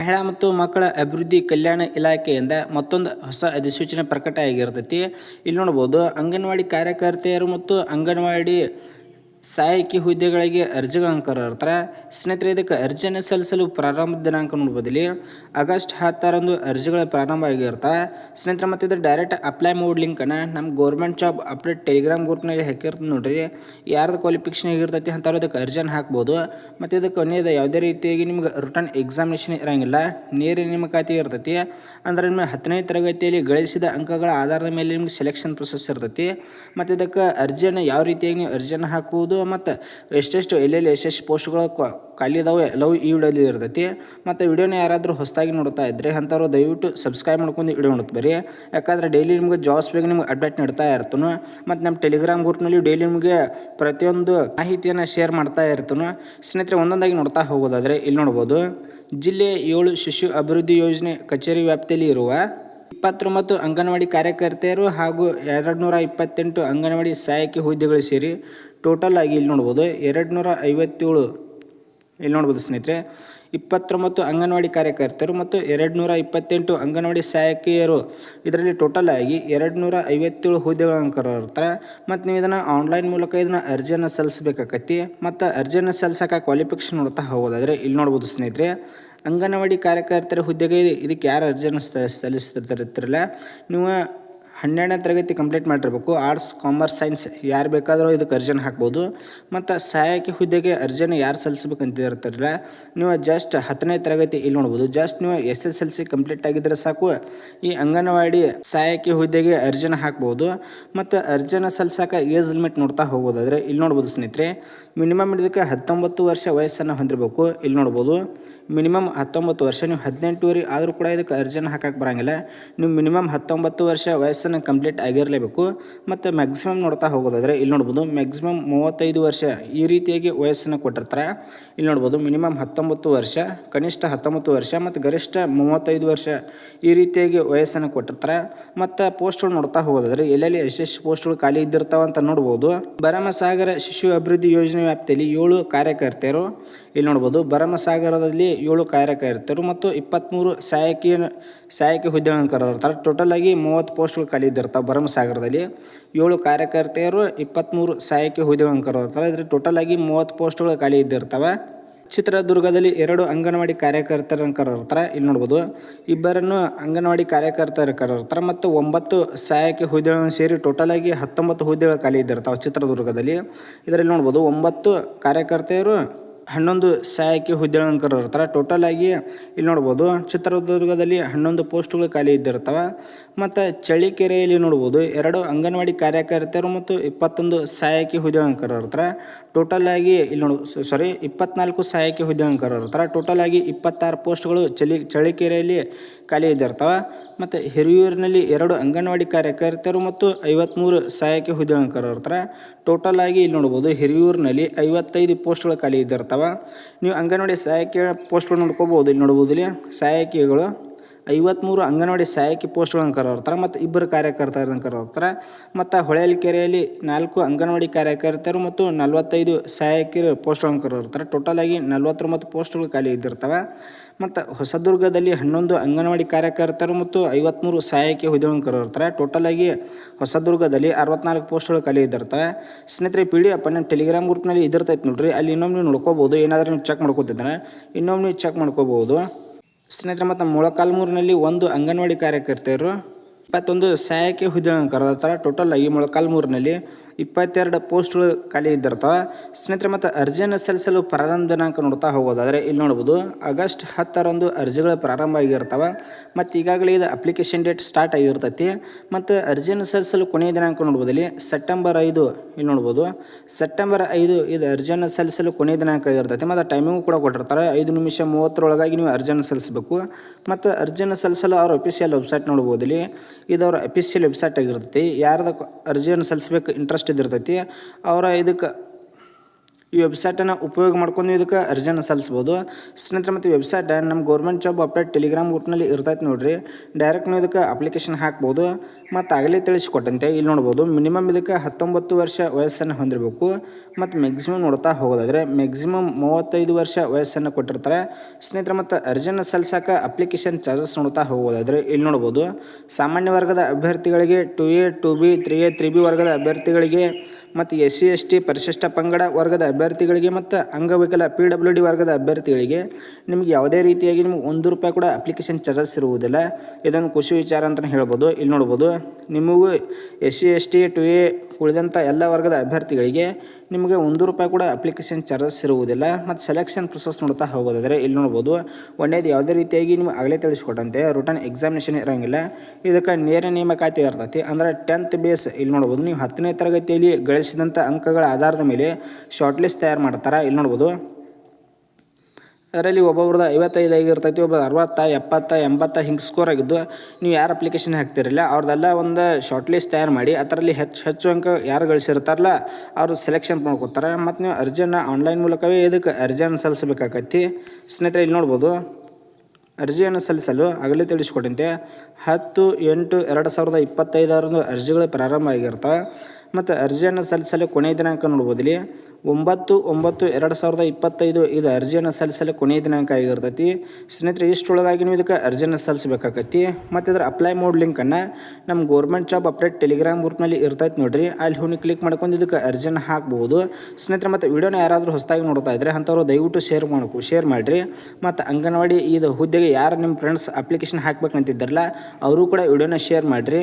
ಮಹಿಳಾ ಮತ್ತು ಮಕ್ಕಳ ಅಭಿವೃದ್ಧಿ ಕಲ್ಯಾಣ ಇಲಾಖೆಯಿಂದ ಮತ್ತೊಂದು ಹೊಸ ಅಧಿಸೂಚನೆ ಪ್ರಕಟ ಆಗಿರ್ತೈತಿ ಇಲ್ಲಿ ನೋಡ್ಬೋದು ಅಂಗನವಾಡಿ ಕಾರ್ಯಕರ್ತೆಯರು ಮತ್ತು ಅಂಗನವಾಡಿ ಸಹಾಯಕಿ ಹುದ್ದೆಗಳಿಗೆ ಅರ್ಜಿಗಳನ್ನು ಕರೆತಾರೆ ಸ್ನೇಹಿತರೆ, ಇದಕ್ಕೆ ಅರ್ಜಿಯನ್ನು ಸಲ್ಲಿಸಲು ಪ್ರಾರಂಭ ದಿನಾಂಕ ನೋಡ್ಬೋದಿಲ್ಲಿ ಆಗಸ್ಟ್ ಹತ್ತರಂದು ಅರ್ಜಿಗಳ ಪ್ರಾರಂಭ ಆಗಿರ್ತವೆ ಸ್ನೇಹಿತರೆ, ಮತ್ತು ಇದು ಡೈರೆಕ್ಟ್ ಅಪ್ಲೈ ಮೋಡ್ ಲಿಂಕನ್ನು ನಮ್ಮ ಗೌರ್ಮೆಂಟ್ ಜಾಬ್ ಅಪ್ಡೇಟ್ ಟೆಲಿಗ್ರಾಮ್ ಗ್ರೂಪ್ನಲ್ಲಿ ಹಾಕಿರ್ತದೆ ನೋಡಿರಿ. ಯಾರ್ದು ಕ್ವಾಲಿಫಿಕೇಷನ್ ಆಗಿರ್ತೈತಿ ಅಂಥವ್ರು ಅದಕ್ಕೆ ಅರ್ಜಿಯನ್ನು ಹಾಕ್ಬೋದು. ಮತ್ತು ಇದಕ್ಕೆ ಕೊನೆಯದು ಯಾವುದೇ ರೀತಿಯಾಗಿ ನಿಮ್ಗೆ ರಿಟರ್ನ್ ಎಕ್ಸಾಮಿನೇಷನ್ ಇರೋಂಗಿಲ್ಲ. ನೇರ ನೇಮಕಾತಿ ಇರ್ತೈತಿ. ಅಂದ್ರೆ ನಿಮ್ಮ ಹತ್ತನೇ ತರಗತಿಯಲ್ಲಿ ಗಳಿಸಿದ ಅಂಕಗಳ ಆಧಾರದ ಮೇಲೆ ನಿಮ್ಗೆ ಸೆಲೆಕ್ಷನ್ ಪ್ರೊಸೆಸ್ ಇರ್ತೈತಿ. ಮತ್ತು ಇದಕ್ಕೆ ಅರ್ಜಿಯನ್ನು ಯಾವ ರೀತಿಯಾಗಿ ನೀವು ಅರ್ಜಿಯನ್ನು ಹಾಕುವುದು ಮತ್ತು ಎಷ್ಟೆಷ್ಟು ಎಲ್ಲೆಲ್ಲಿ ಎಷ್ಟೆಷ್ಟು ಪೋಸ್ಟ್ಗಳು ಖಾಲಿ ಎಲ್ಲವೂ ಈ ವಿಡಿಯೋದಲ್ಲಿ ಇರ್ತೈತಿ. ಮತ್ತು ವಿಡಿಯೋನ ಯಾರಾದರೂ ಹೊಸದಾಗಿ ನೋಡ್ತಾ ಇದ್ದರೆ ಅಂಥವ್ರು ದಯವಿಟ್ಟು ಸಬ್ಸ್ಕ್ರೈಬ್ ಮಾಡ್ಕೊಂಡು ವಿಡಿಯೋ ನೋಡ್ತಾ ಬರ್ರಿ ಯಾಕಂದರೆ ಡೈಲಿ ನಿಮಗೆ ಜಾಬ್ಸ್ ಬಗ್ಗೆ ನಿಮ್ಗೆ ಅಪ್ಡೇಟ್ ನೀಡ್ತಾ ಇರ್ತಾನೆ. ಮತ್ತು ನಮ್ಮ ಟೆಲಿಗ್ರಾಮ್ ಗ್ರೂಪ್ನಲ್ಲಿ ಡೈಲಿ ನಿಮಗೆ ಪ್ರತಿಯೊಂದು ಮಾಹಿತಿಯನ್ನು ಶೇರ್ ಮಾಡ್ತಾ ಇರ್ತಾನೆ. ಸ್ನೇಹಿತರೆ, ಒಂದೊಂದಾಗಿ ನೋಡ್ತಾ ಹೋಗೋದಾದರೆ ಇಲ್ಲಿ ನೋಡ್ಬೋದು. ಜಿಲ್ಲೆ ಏಳು ಶಿಶು ಅಭಿವೃದ್ಧಿ ಯೋಜನೆ ಕಚೇರಿ ವ್ಯಾಪ್ತಿಯಲ್ಲಿ ಇರುವ ಇಪ್ಪತ್ತೊಂಬತ್ತು ಅಂಗನವಾಡಿ ಕಾರ್ಯಕರ್ತೆಯರು ಹಾಗೂ ಎರಡು ನೂರ ಇಪ್ಪತ್ತೆಂಟು ಅಂಗನವಾಡಿ ಸಹಾಯಕಿ ಹುದ್ದೆಗಳು ಸೇರಿ ಟೋಟಲ್ ಆಗಿ ಇಲ್ಲಿ ನೋಡ್ಬೋದು ಎರಡು ನೂರ ಐವತ್ತೇಳು ಇಲ್ಲಿ ನೋಡ್ಬೋದು ಸ್ನೇಹಿತರೆ, ಇಪ್ಪತ್ತೊಂಬತ್ತು ಅಂಗನವಾಡಿ ಕಾರ್ಯಕರ್ತರು ಮತ್ತು ಎರಡು ನೂರ ಇಪ್ಪತ್ತೆಂಟು ಅಂಗನವಾಡಿ ಸಹಾಯಕಿಯರು. ಇದರಲ್ಲಿ ಟೋಟಲ್ ಆಗಿ ಎರಡು ನೂರ ಐವತ್ತೇಳು ಹುದ್ದೆಗಳನ್ನು ಕರೋರ್ತಾರೆ ಮತ್ತು ನೀವು ಇದನ್ನು ಆನ್ಲೈನ್ ಮೂಲಕ ಇದನ್ನು ಅರ್ಜಿಯನ್ನು ಸಲ್ಲಿಸಬೇಕಾಕತಿ ಮತ್ತು ಅರ್ಜಿಯನ್ನು ಸಲ್ಲಿಸೋಕೆ ಕ್ವಾಲಿಫಿಕೇಷನ್ ನೋಡ್ತಾ ಹೋಗೋದಾದರೆ ಇಲ್ಲಿ ನೋಡ್ಬೋದು ಸ್ನೇಹಿತರೆ, ಅಂಗನವಾಡಿ ಕಾರ್ಯಕರ್ತರ ಹುದ್ದೆಗೆ ಇದಕ್ಕೆ ಯಾರು ಅರ್ಜಿಯನ್ನು ಸಲ್ಲಿಸ್ತಿರ್ತಾರಲ್ಲ ನೀವು ಹನ್ನೆರಡನೇ ತರಗತಿ ಕಂಪ್ಲೀಟ್ ಮಾಡಿರಬೇಕು. ಆರ್ಟ್ಸ್ ಕಾಮರ್ಸ್ ಸೈನ್ಸ್ ಯಾರು ಬೇಕಾದರೂ ಇದಕ್ಕೆ ಅರ್ಜಿನ ಹಾಕ್ಬೋದು. ಮತ್ತು ಸಹಾಯಕಿ ಹುದ್ದೆಗೆ ಅರ್ಜಿನ ಯಾರು ಸಲ್ಲಿಸ್ಬೇಕಂತ ಇರ್ತಾರಲ್ಲ ನೀವು ಜಸ್ಟ್ ಹತ್ತನೇ ತರಗತಿ ಇಲ್ಲಿ ನೋಡ್ಬೋದು. ಜಸ್ಟ್ ನೀವು S S L C complete ಆಗಿದ್ರೆ ಸಾಕು. ಈ ಅಂಗನವಾಡಿ ಸಹಾಯಕಿ ಹುದ್ದೆಗೆ ಅರ್ಜಿನ ಹಾಕ್ಬೋದು. ಮತ್ತು ಅರ್ಜಿನ ಸಲ್ಲಿಸೋಕೆ ಏಜ್ ಲಿಮಿಟ್ ನೋಡ್ತಾ ಹೋಗೋದಾದರೆ ಇಲ್ಲಿ ನೋಡ್ಬೋದು ಸ್ನೇಹಿತರೆ ಮಿನಿಮಮ್ ಇದಕ್ಕೆ ಹತ್ತೊಂಬತ್ತು ವರ್ಷ ವಯಸ್ಸನ್ನು ಹೊಂದಿರಬೇಕು. ಇಲ್ಲಿ ನೋಡ್ಬೋದು ಮಿನಿಮಮ್ ಹತ್ತೊಂಬತ್ತು ವರ್ಷ, ನೀವು ಹದಿನೆಂಟುವರೆ ಆದರೂ ಕೂಡ ಇದಕ್ಕೆ ಅರ್ಜಿನ ಹಾಕಕ್ಕೆ ಬರೋಂಗಿಲ್ಲ. ನೀವು ಮಿನಿಮಮ್ ಹತ್ತೊಂಬತ್ತು ವರ್ಷ ವಯಸ್ಸನ್ನು ಕಂಪ್ಲೀಟ್ ಆಗಿರಲೇಬೇಕು. ಮತ್ತು ಮ್ಯಾಕ್ಸಿಮಮ್ ನೋಡ್ತಾ ಹೋಗೋದಾದರೆ ಇಲ್ಲಿ ನೋಡ್ಬೋದು ಮ್ಯಾಕ್ಸಿಮಮ್ ಮೂವತ್ತೈದು ವರ್ಷ ಈ ರೀತಿಯಾಗಿ ವಯಸ್ಸನ್ನು ಕೊಟ್ಟಿರ್ತಾರೆ. ಇಲ್ಲಿ ನೋಡ್ಬೋದು, ಮಿನಿಮಮ್ ಹತ್ತೊಂಬತ್ತು ವರ್ಷ, ಕನಿಷ್ಠ ಹತ್ತೊಂಬತ್ತು ವರ್ಷ ಮತ್ತು ಗರಿಷ್ಠ ಮೂವತ್ತೈದು ವರ್ಷ ಈ ರೀತಿಯಾಗಿ ವಯಸ್ಸನ್ನು ಕೊಟ್ಟಿರ್ತಾರೆ. ಮತ್ತು ಪೋಸ್ಟ್ಗಳು ನೋಡ್ತಾ ಹೋಗೋದಾದ್ರೆ ಎಲ್ಲೆಲ್ಲಿ ಎಷ್ಟೆಷ್ಟು ಪೋಸ್ಟ್ಗಳು ಖಾಲಿ ಇದ್ದಿರ್ತಾವಂತ ನೋಡ್ಬೋದು. ಭರಮಸಾಗರ ಶಿಶು ಅಭಿವೃದ್ಧಿ ಯೋಜನೆ ವ್ಯಾಪ್ತಿಯಲ್ಲಿ ಏಳು ಕಾರ್ಯಕರ್ತೆಯರು ಇಲ್ಲಿ ನೋಡ್ಬೋದು, ಭರಮಸಾಗರದಲ್ಲಿ ಏಳು ಕಾರ್ಯಕರ್ತರು ಮತ್ತು ಇಪ್ಪತ್ತ್ಮೂರು ಸಹಾಯಕಿ ಸಹಾಯಕಿ ಹುದ್ದೆಗಳನ್ನು ಕರೆದಿರ್ತಾರೆ ಟೋಟಲ್ ಆಗಿ ಮೂವತ್ತು ಪೋಸ್ಟ್ಗಳು ಖಾಲಿ ಇದ್ದಿರ್ತಾವೆ ಭರಮಸಾಗರದಲ್ಲಿ. ಏಳು ಕಾರ್ಯಕರ್ತೆಯರು ಇಪ್ಪತ್ತ್ಮೂರು ಸಹಾಯಕಿ ಹುದ್ದೆಗಳನ್ನು ಕರೆದಿರ್ತಾರೆ ಇದರ ಟೋಟಲ್ ಆಗಿ ಮೂವತ್ತು ಪೋಸ್ಟ್ಗಳು ಖಾಲಿ ಇದ್ದಿರ್ತವೆ. ಚಿತ್ರದುರ್ಗದಲ್ಲಿ ಎರಡು ಅಂಗನವಾಡಿ ಕಾರ್ಯಕರ್ತರನ್ನು ಕರೆದಿರ್ತಾರೆ ಇಲ್ಲಿ ನೋಡ್ಬೋದು, ಇಬ್ಬರನ್ನು ಅಂಗನವಾಡಿ ಕಾರ್ಯಕರ್ತರು ಕರೆದಿರ್ತಾರೆ ಮತ್ತು ಒಂಬತ್ತು ಸಹಾಯಕಿ ಹುದ್ದೆಗಳನ್ನು ಸೇರಿ ಟೋಟಲ್ ಆಗಿ ಹತ್ತೊಂಬತ್ತು ಹುದ್ದೆಗಳು ಖಾಲಿ ಇದ್ದಿರ್ತಾವೆ ಚಿತ್ರದುರ್ಗದಲ್ಲಿ. ಇದರಲ್ಲಿ ನೋಡ್ಬೋದು, ಒಂಬತ್ತು ಕಾರ್ಯಕರ್ತೆಯರು ಹನ್ನೊಂದು ಸಹಾಯಕಿ ಹುದ್ದೆಗಳನ್ನು ಕರೆದಿರ್ತಾರೆ ಟೋಟಲ್ ಆಗಿ ಇಲ್ಲಿ ನೋಡ್ಬೋದು, ಚಿತ್ರದುರ್ಗದಲ್ಲಿ ಹನ್ನೊಂದು ಪೋಸ್ಟ್ಗಳು ಖಾಲಿ ಇದ್ದಿರ್ತವೆ. ಮತ್ತು ಚಳ್ಳಿಕೆರೆಯಲ್ಲಿ ನೋಡ್ಬೋದು, ಎರಡು ಅಂಗನವಾಡಿ ಕಾರ್ಯಕರ್ತರು ಮತ್ತು ಇಪ್ಪತ್ತೊಂದು ಸಹಾಯಕಿ ಹುದ್ದೆಗಳನ್ನು ಕರೆದಿರ್ತಾರೆ ಟೋಟಲ್ ಆಗಿ ಇಲ್ಲಿ ನೋಡ್ ಸಾರಿ ಇಪ್ಪತ್ನಾಲ್ಕು ಸಹಾಯಕಿ ಹುದ್ದೆಗಳನ್ನು ಕರೆದಿರ್ತಾರೆ ಟೋಟಲ್ ಆಗಿ ಇಪ್ಪತ್ತಾರು ಪೋಸ್ಟ್ಗಳು ಚಳಿ ಚಳಿಕೆರೆಯಲ್ಲಿ ಖಾಲಿ ಇದ್ದಿರ್ತವೆ ಮತ್ತು ಹಿರಿಯೂರಿನಲ್ಲಿ ಎರಡು ಅಂಗನವಾಡಿ ಕಾರ್ಯಕರ್ತರು ಮತ್ತು ಐವತ್ತ್ಮೂರು ಸಹಾಯಕಿ ಹುದ್ದೆಗಳನ್ನು ಇರ್ತಾರೆ ಟೋಟಲ್ ಆಗಿ ಇಲ್ಲಿ ನೋಡ್ಬೋದು ಹಿರಿಯೂರಿನಲ್ಲಿ ಐವತ್ತೈದು ಪೋಸ್ಟ್ಗಳು ಖಾಲಿ ಇದ್ದಿರ್ತವೆ ನೀವು ಅಂಗನವಾಡಿ ಸಹಾಯಕಿ ಪೋಸ್ಟ್ಗಳು ನೋಡ್ಕೋಬೋದು. ಇಲ್ಲಿ ನೋಡ್ಬೋದು ಇಲ್ಲಿ ಸಹಾಯಕಿಗಳು ಐವತ್ತ್ಮೂರು ಅಂಗನವಾಡಿ ಸಹಾಯಕಿ ಪೋಸ್ಟ್ಗಳನ್ನು ಕರೆದಿರ್ತಾರೆ, ಮತ್ತು ಇಬ್ಬರು ಕಾರ್ಯಕರ್ತರನ್ನು ಕರೆದಿರ್ತಾರೆ. ಮತ್ತು ಹೊಳೆಯಲಿಕೆರೆಯಲ್ಲಿ ನಾಲ್ಕು ಅಂಗನವಾಡಿ ಕಾರ್ಯಕರ್ತರು ಮತ್ತು ನಲವತ್ತೈದು ಸಹಾಯಕಿಯರು ಪೋಸ್ಟ್ಗಳನ್ನು ಕರೆದಿರ್ತಾರೆ. ಟೋಟಲ್ ಆಗಿ ನಲವತ್ತೊಂಬತ್ತು ಪೋಸ್ಟ್ಗಳು ಖಾಲಿ ಇದ್ದಿರ್ತವೆ. ಮತ್ತು ಹೊಸದುರ್ಗದಲ್ಲಿ ಹನ್ನೊಂದು ಅಂಗನವಾಡಿ ಕಾರ್ಯಕರ್ತರು ಮತ್ತು ಐವತ್ತ್ಮೂರು ಸಹಾಯಕಿ ಹುದ್ದೆಗಳನ್ನು ಕರೆದಿರ್ತಾರೆ. ಟೋಟಲ್ ಆಗಿ ಹೊಸದುರ್ಗದಲ್ಲಿ ಅರವತ್ನಾಲ್ಕು ಪೋಸ್ಟ್ಗಳು ಖಾಲಿ ಇದ್ದಿರ್ತವೆ. ಸ್ನೇಹಿತರೆ ಪಿ ಡಿ ಎಫ್ ಟೆಲಿಗ್ರಾಮ್ ಗ್ರೂಪ್ನಲ್ಲಿ ಇದ್ದಿರ್ತೈತೆ ನೋಡ್ರಿ. ಅಲ್ಲಿ ಇನ್ನೊಮ್ಮೆ ನೀವು ನೋಡ್ಕೋಬೋದು. ಏನಾದರೂ ನೀವು ಚೆಕ್ ಮಾಡ್ಕೋತಿದ್ರೆ ಇನ್ನೊಮ್ಮೆ ನೀವು ಚೆಕ್ ಮಾಡ್ಕೋಬೋದು. ಸ್ನೇಹಿತರೆ ಮತ್ತು ಮೊಳಕಾಲ್ಮೂರಿನಲ್ಲಿ ಒಂದು ಅಂಗನವಾಡಿ ಕಾರ್ಯಕರ್ತೆಯರು ಇಪ್ಪತ್ತೊಂದು ಸಹಾಯಕಿ ಹುದ್ದೆಗಳನ್ನು ಕರೆದಿರ್ತಾರೆ ಟೋಟಲ್ ಆಗಿ ಮೊಳಕಾಲ್ಮೂರಿನಲ್ಲಿ ಇಪ್ಪತ್ತೆರಡು ಪೋಸ್ಟ್ಗಳು ಖಾಲಿ ಇದ್ದಿರ್ತವೆ. ಸ್ನೇಹಿತರೆ, ಮತ್ತು ಅರ್ಜಿಯನ್ನು ಸಲ್ಲಿಸಲು ಪ್ರಾರಂಭ ದಿನಾಂಕ ನೋಡ್ತಾ ಹೋಗೋದಾದರೆ ಇಲ್ಲಿ ನೋಡ್ಬೋದು, ಆಗಸ್ಟ್ ಹತ್ತರಂದು ಅರ್ಜಿಗಳು ಪ್ರಾರಂಭ ಆಗಿರ್ತವೆ. ಮತ್ತು ಈಗಾಗಲೇ ಇದು ಅಪ್ಲಿಕೇಶನ್ ಡೇಟ್ ಸ್ಟಾರ್ಟ್ ಆಗಿರ್ತೈತಿ. ಮತ್ತು ಅರ್ಜಿಯನ್ನು ಸಲ್ಲಿಸಲು ಕೊನೆಯ ದಿನಾಂಕ ನೋಡ್ಬೋದು ಇಲ್ಲಿ, ಸೆಪ್ಟೆಂಬರ್ ಐದು ಇಲ್ಲಿ ನೋಡ್ಬೋದು. ಸೆಪ್ಟೆಂಬರ್ ಐದು ಇದು ಅರ್ಜಿಯನ್ನು ಸಲ್ಲಿಸಲು ಕೊನೆಯ ದಿನಾಂಕ ಆಗಿರ್ತೈತಿ. ಮತ್ತು ಟೈಮಿಂಗು ಕೂಡ ಕೊಟ್ಟಿರ್ತಾರೆ. ಐದು ನಿಮಿಷ ಮೂವತ್ತರೊಳಗಾಗಿ ನೀವು ಅರ್ಜಿಯನ್ನು ಸಲ್ಲಿಸಬೇಕು. ಮತ್ತು ಅರ್ಜಿಯನ್ನು ಸಲ್ಲಿಸಲು ಅವರ ಅಫಿಷಿಯಲ್ ವೆಬ್ಸೈಟ್ ನೋಡ್ಬೋದು ಇಲ್ಲಿ. ಇದು ಅವ್ರ ಅಫಿಷಿಯಲ್ ವೆಬ್ಸೈಟ್ ಆಗಿರ್ತೈತಿ. ಯಾರ್ದು ಅರ್ಜಿಯನ್ನು ಸಲ್ಲಿಸಬೇಕು ಇಂಟ್ರೆಸ್ಟ್ ಇದ್ದಿರ್ತೈತಿ ಅವರ ಇದಕ್ಕೆ ಈ ವೆಬ್ಸೈಟನ್ನು ಉಪಯೋಗ ಮಾಡ್ಕೊಂಡು ಇದಕ್ಕೆ ಅರ್ಜಿಯನ್ನು ಸಲ್ಲಿಸ್ಬೋದು. ಸ್ನೇಹಿತರೆ, ಮತ್ತು ವೆಬ್ಸೈಟ್ ನಮ್ಮ ಗೌರ್ಮೆಂಟ್ ಜಾಬ್ ಅಪ್ಡೇಟ್ ಟೆಲಿಗ್ರಾಮ್ ಗ್ರೂಪ್ನಲ್ಲಿ ಇರ್ತೈತೆ ನೋಡಿರಿ. ಡೈರೆಕ್ಟ್ ನೀವು ಇದಕ್ಕೆ ಅಪ್ಲಿಕೇಶನ್ ಹಾಕ್ಬೋದು. ಮತ್ತು ಆಗಲೇ ತಿಳಿಸ್ಕೊಟ್ಟಂತೆ, ಇಲ್ಲಿ ನೋಡ್ಬೋದು. ಮಿನಿಮಮ್ ಇದಕ್ಕೆ ಹತ್ತೊಂಬತ್ತು ವರ್ಷ ವಯಸ್ಸನ್ನು ಹೊಂದಿರಬೇಕು. ಮತ್ತು ಮ್ಯಾಕ್ಸಿಮಮ್ ನೋಡ್ತಾ ಹೋಗೋದಾದರೆ ಮ್ಯಾಕ್ಸಿಮಮ್ ಮೂವತ್ತೈದು ವರ್ಷ ವಯಸ್ಸನ್ನು ಕೊಟ್ಟಿರ್ತಾರೆ. ಸ್ನೇಹಿತರೆ, ಮತ್ತು ಅರ್ಜಿಯನ್ನು ಸಲ್ಲಿಸೋಕೆ ಅಪ್ಲಿಕೇಶನ್ ಚಾರ್ಜಸ್ ನೋಡ್ತಾ ಹೋಗೋದಾದರೆ, ಇಲ್ಲಿ ನೋಡ್ಬೋದು. ಸಾಮಾನ್ಯ ವರ್ಗದ ಅಭ್ಯರ್ಥಿಗಳಿಗೆ two A two B three A three B ವರ್ಗದ ಅಭ್ಯರ್ಥಿಗಳಿಗೆ ಮತ್ತು ಎಸ್ ಸಿ ಎಸ್ ಟಿ ಪರಿಶಿಷ್ಟ ಪಂಗಡ ವರ್ಗದ ಅಭ್ಯರ್ಥಿಗಳಿಗೆ ಮತ್ತು ಅಂಗವಿಕಲ ಪಿ ಡಬ್ಲ್ಯೂ ಡಿ ವರ್ಗದ ಅಭ್ಯರ್ಥಿಗಳಿಗೆ ನಿಮಗೆ ಯಾವುದೇ ರೀತಿಯಾಗಿ ನಿಮಗೆ ಒಂದು ರೂಪಾಯಿ ಕೂಡ ಅಪ್ಲಿಕೇಶನ್ ಚಾರ್ಜಸ್ ಇರುವುದಿಲ್ಲ. ಇದನ್ನು ಖುಷಿ ವಿಚಾರ ಅಂತಲೇ ಹೇಳ್ಬೋದು. ಇಲ್ಲಿ ನೋಡ್ಬೋದು. ನಿಮಗೂ S C S T two A ಉಳಿದಂಥ ಎಲ್ಲ ವರ್ಗದ ಅಭ್ಯರ್ಥಿಗಳಿಗೆ ನಿಮಗೆ ಒಂದು ರೂಪಾಯಿ ಕೂಡ ಅಪ್ಲಿಕೇಶನ್ ಚಾರ್ಜಸ್ ಇರುವುದಿಲ್ಲ. ಮತ್ತು ಸೆಲೆಕ್ಷನ್ ಪ್ರೊಸೆಸ್ ನೋಡ್ತಾ ಹೋಗೋದಾದರೆ ಇಲ್ಲಿ ನೋಡ್ಬೋದು, ಒಂದೇದು ಯಾವುದೇ ರೀತಿಯಾಗಿ ನಿಮ್ಗೆ ಆಗಲೇ ತಿಳಿಸ್ಕೊಟ್ಟಂತೆ ರಿಟರ್ನ್ ಎಕ್ಸಾಮಿನೇಷನ್ ಇರೋಂಗಿಲ್ಲ. ಇದಕ್ಕೆ ನೇರ ನೇಮಕಾತಿ ಇರ್ತೈತಿ. ಅಂದರೆ ಟೆಂತ್ ಬೇಸ್ ಇಲ್ಲಿ ನೋಡ್ಬೋದು. ನೀವು ಹತ್ತನೇ ತರಗತಿಯಲ್ಲಿ ಗಳಿಸಿದಂಥ ಅಂಕಗಳ ಆಧಾರದ ಮೇಲೆ ಶಾರ್ಟ್ ಲಿಸ್ಟ್ ತಯಾರು ಮಾಡ್ತಾರೆ. ಇಲ್ಲಿ ನೋಡ್ಬೋದು ಅದರಲ್ಲಿ ಒಬ್ಬೊಬ್ರದ್ದು ಐವತ್ತೈದು ಆಗಿರ್ತೈತಿ ಒಬ್ಬ ಅರವತ್ತ, ಎಪ್ಪತ್ತ, ಎಂಬತ್ತ ಹಿಂಗೆ ಸ್ಕೋರ್ ಆಗಿದ್ದು, ನೀವು ಯಾರು ಅಪ್ಲಿಕೇಶನ್ ಹಾಕ್ತಿರಲ್ಲ ಅವ್ರದ್ದೆಲ್ಲ ಒಂದು ಶಾರ್ಟ್ ಲಿಸ್ಟ್ ತಯಾರು ಮಾಡಿ, ಅದರಲ್ಲಿ ಹೆಚ್ಚು ಹೆಚ್ಚು ಅಂಕ ಯಾರು ಗಳಿಸಿರ್ತಾರಲ್ಲ, ಅವರು ಸೆಲೆಕ್ಷನ್ ಮಾಡ್ಕೊತಾರೆ ಮತ್ತು ನೀವು ಅರ್ಜಿಯನ್ನು ಆನ್ಲೈನ್ ಮೂಲಕವೇ ಇದಕ್ಕೆ ಅರ್ಜಿಯನ್ನು ಸಲ್ಲಿಸಬೇಕಾಗತ್ತಿ ಸ್ನೇಹಿತರೆ, ಇಲ್ಲಿ ನೋಡ್ಬೋದು, ಅರ್ಜಿಯನ್ನು ಸಲ್ಲಿಸಲು ಆಗಲೇ ತಿಳಿಸ್ಕೊಟ್ಟಂತೆ ಹತ್ತು, ಎಂಟು, ಎರಡು ಸಾವಿರದ ಇಪ್ಪತ್ತೈದರಂದು ಅರ್ಜಿಗಳು ಪ್ರಾರಂಭ ಆಗಿರ್ತವೆ. ಮತ್ತು ಅರ್ಜಿಯನ್ನು ಸಲ್ಲಿಸಲು ಕೊನೆಯ ದಿನಾಂಕ ನೋಡ್ಬೋದು ಇಲ್ಲಿ ಒಂಬತ್ತು ಒಂಬತ್ತು ಎರಡು ಸಾವಿರದ ಇಪ್ಪತ್ತೈದು ಇದು ಅರ್ಜಿಯನ್ನು ಸಲ್ಲಿಸಲು ಕೊನೆಯ ದಿನಾಂಕ ಆಗಿರ್ತೈತಿ. ಸ್ನೇಹಿತರೆ ಇಷ್ಟರೊಳಗಾಗಿ ನೀವು ಇದಕ್ಕೆ ಅರ್ಜಿಯನ್ನು ಸಲ್ಲಿಸಬೇಕಾಗತ್ತಿ ಮತ್ತು ಇದರ ಅಪ್ಲೈ ಮೋಡ್ ಲಿಂಕನ್ನು ನಮ್ಮ ಗೌರ್ಮೆಂಟ್ ಜಾಬ್ ಅಪ್ಡೇಟ್ ಟೆಲಿಗ್ರಾಮ್ ಗ್ರೂಪ್ನಲ್ಲಿ ಇರ್ತೈತೆ ನೋಡಿರಿ. ಅಲ್ಲಿ ಹೋಗಿ ಕ್ಲಿಕ್ ಮಾಡ್ಕೊಂಡು ಇದಕ್ಕೆ ಅರ್ಜಿಯನ್ನು ಹಾಕ್ಬೋದು. ಸ್ನೇಹಿತರೆ, ಮತ್ತು ವಿಡಿಯೋನ ಯಾರಾದರೂ ಹೊಸದಾಗಿ ನೋಡ್ತಾ ಇದ್ದರೆ ಅಂಥವ್ರು ದಯವಿಟ್ಟು ಶೇರ್ ಮಾಡಬೇಕು ಶೇರ್ ಮಾಡಿರಿ. ಮತ್ತು ಅಂಗನವಾಡಿ ಇದು ಹುದ್ದೆಗೆ ಯಾರು ನಿಮ್ಮ ಫ್ರೆಂಡ್ಸ್ ಅಪ್ಲಿಕೇಶನ್ ಹಾಕ್ಬೇಕಂತಿದ್ದಾರಲ್ಲ, ಅವರು ಕೂಡ ವಿಡಿಯೋನ ಶೇರ್ ಮಾಡಿರಿ.